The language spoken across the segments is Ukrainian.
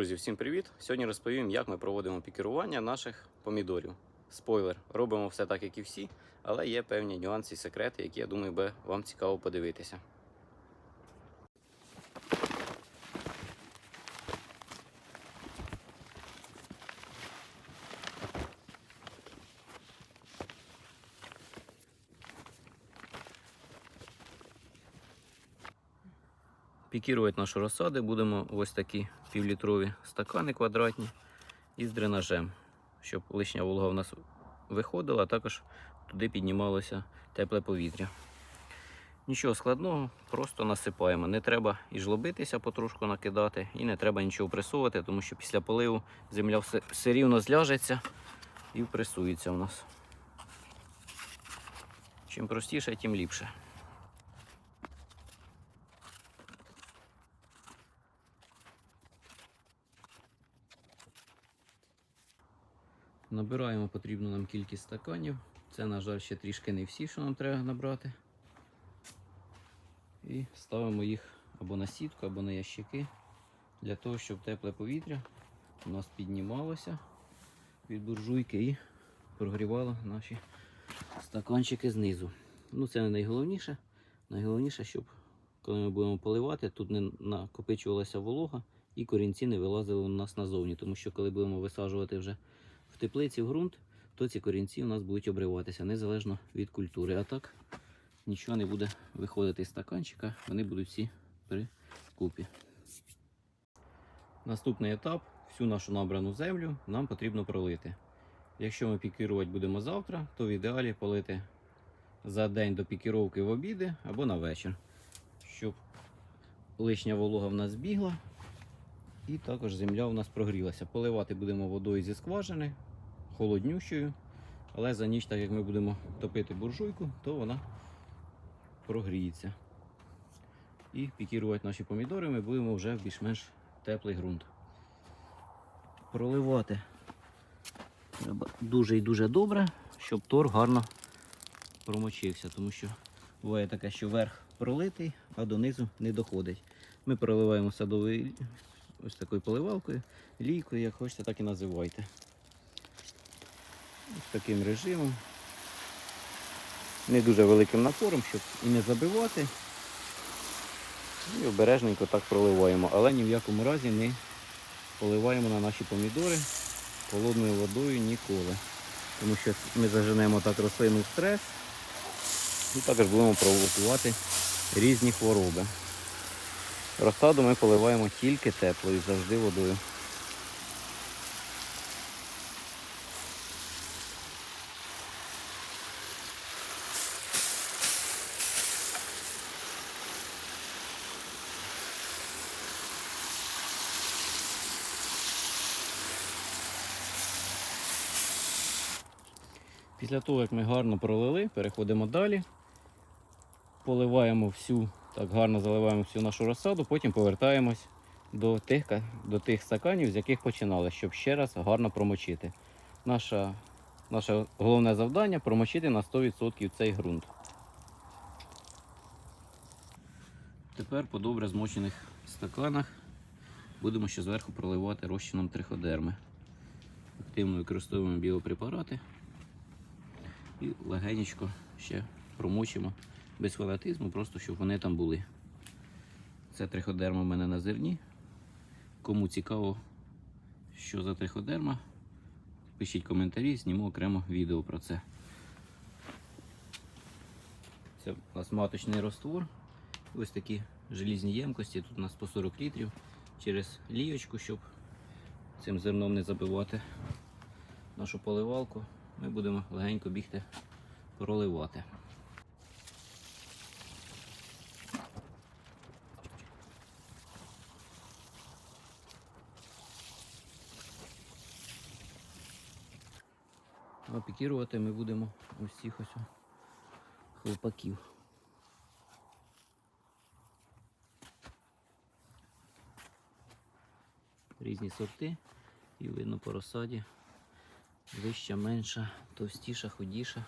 Друзі, всім привіт! Сьогодні розповім, як ми проводимо пікерування наших помідорів. Спойлер, робимо все так, як і всі, але є певні нюанси і секрети, які я думаю, би вам цікаво подивитися. Пікірувати нашу розсади будемо ось такі півлітрові стакани квадратні із дренажем, щоб лишня волога в нас виходила, а також туди піднімалося тепле повітря. Нічого складного, просто насипаємо. Не треба і жлобитися потрошку накидати, і не треба нічого пресувати, тому що після поливу земля все, все рівно зляжеться і впресується у нас. Чим простіше, тим ліпше. Набираємо потрібну нам кількість стаканів. Це, на жаль, ще трішки не всі, що нам треба набрати. І ставимо їх або на сітку, або на ящики, для того, щоб тепле повітря у нас піднімалося від буржуйки і прогрівало наші стаканчики знизу. Ну, це не найголовніше. Найголовніше, щоб коли ми будемо поливати, тут не накопичувалася волога і корінці не вилазили у нас назовні. Тому що коли будемо висаджувати вже теплиці в ґрунт, то ці корінці у нас будуть обриватися незалежно від культури. А так нічого не буде виходити з стаканчика, вони будуть всі при купі. Наступний етап всю нашу набрану землю нам потрібно пролити. Якщо ми пікірувати будемо завтра, то в ідеалі полити за день до пікіровки в обіди або на вечір, щоб лишня волога в нас збігла і також земля у нас прогрілася. Поливати будемо водою зі скважини, холоднющою, але за ніч, так як ми будемо топити буржуйку, то вона прогріється. І пікірувати наші помідори ми будемо вже в більш-менш теплий ґрунт. Проливати треба дуже і дуже добре, щоб тор гарно промочився, тому що буває таке, що верх пролитий, а донизу не доходить. Ми проливаємо садовою ось такою поливалкою, лійкою, як хочете, так і називайте. Ось таким режимом. Не дуже великим напором, щоб і не забивати. І обережненько так проливаємо, але ні в якому разі не поливаємо на наші помідори холодною водою ніколи. Тому що ми заженемо так рослину в стрес і також будемо провокувати різні хвороби. Розсаду ми поливаємо тільки теплою, завжди водою. Після того, як ми гарно пролили, переходимо далі. Поливаємо всю, так гарно заливаємо всю нашу розсаду, потім повертаємось до тих, до тих стаканів, з яких починали, щоб ще раз гарно промочити. Наша, наше головне завдання промочити на 100% цей ґрунт. Тепер по добре змочених стаканах будемо ще зверху проливати розчином триходерми. Активно використовуємо біопрепарати і легенечко ще промочимо без фанатизму, просто щоб вони там були. Це триходерма в мене на зерні. Кому цікаво, що за триходерма, пишіть коментарі, зніму окремо відео про це. Це у нас маточний роствор. Ось такі желізні ємкості. Тут у нас по 40 літрів через лієчку, щоб цим зерном не забивати нашу поливалку. Ми будемо легенько бігти проливати. А пікірувати ми будемо ось цих ось хлопаків. Різні сорти і видно по розсаді. Вища, менша, товстіша, худіша.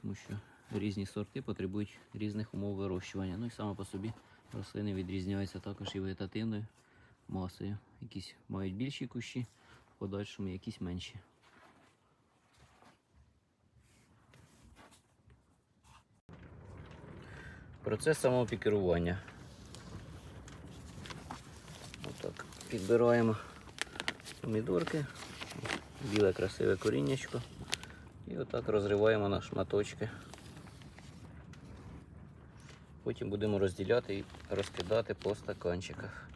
Тому що різні сорти потребують різних умов вирощування. Ну і саме по собі рослини відрізняються також і вегетативною масою. Якісь мають більші кущі, в подальшому якісь менші. Процес самопікерування. Отак. Підбираємо помідорки, біле красиве коріннячко. І отак розриваємо на шматочки. Потім будемо розділяти і розкидати по стаканчиках.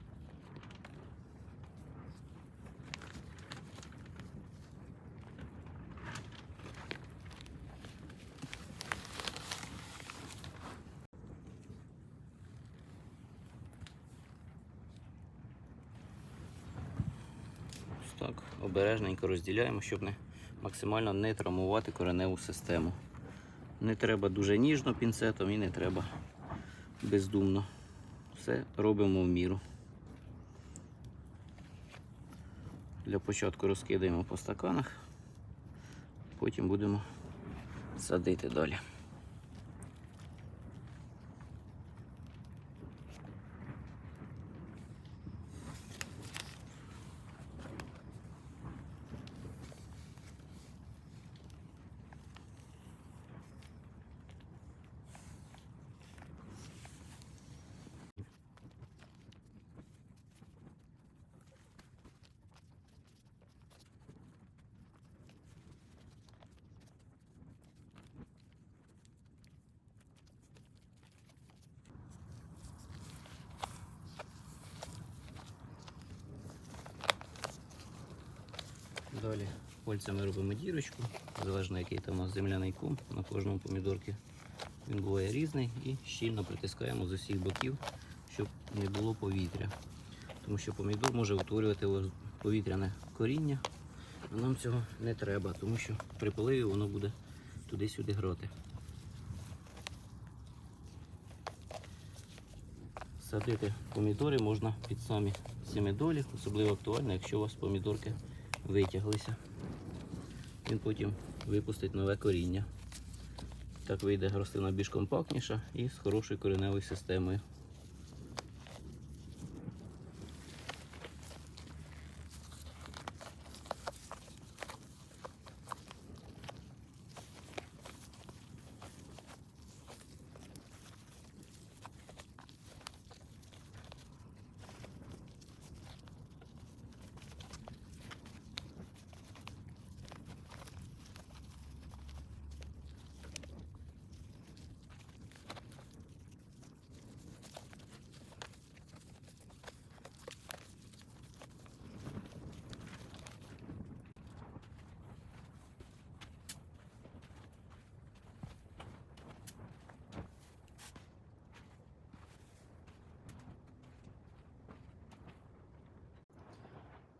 Ось так, обережненько розділяємо, щоб не максимально не травмувати кореневу систему. Не треба дуже ніжно пінцетом і не треба бездумно. Все робимо в міру. Для початку розкидаємо по стаканах, потім будемо садити далі. Далі пальцями робимо дірочку, залежно який там у нас земляний ком на кожному помідорці. Він буває різний і щільно притискаємо з усіх боків, щоб не було повітря. Тому що помідор може утворювати повітряне коріння, а нам цього не треба, тому що при поливі воно буде туди-сюди грати. Садити помідори можна під самі семидолі, особливо актуально, якщо у вас помідорки витяглися. Він потім випустить нове коріння. Так вийде рослина більш компактніша і з хорошою кореневою системою.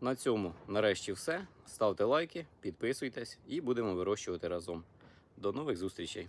На цьому нарешті все. Ставте лайки, підписуйтесь і будемо вирощувати разом. До нових зустрічей!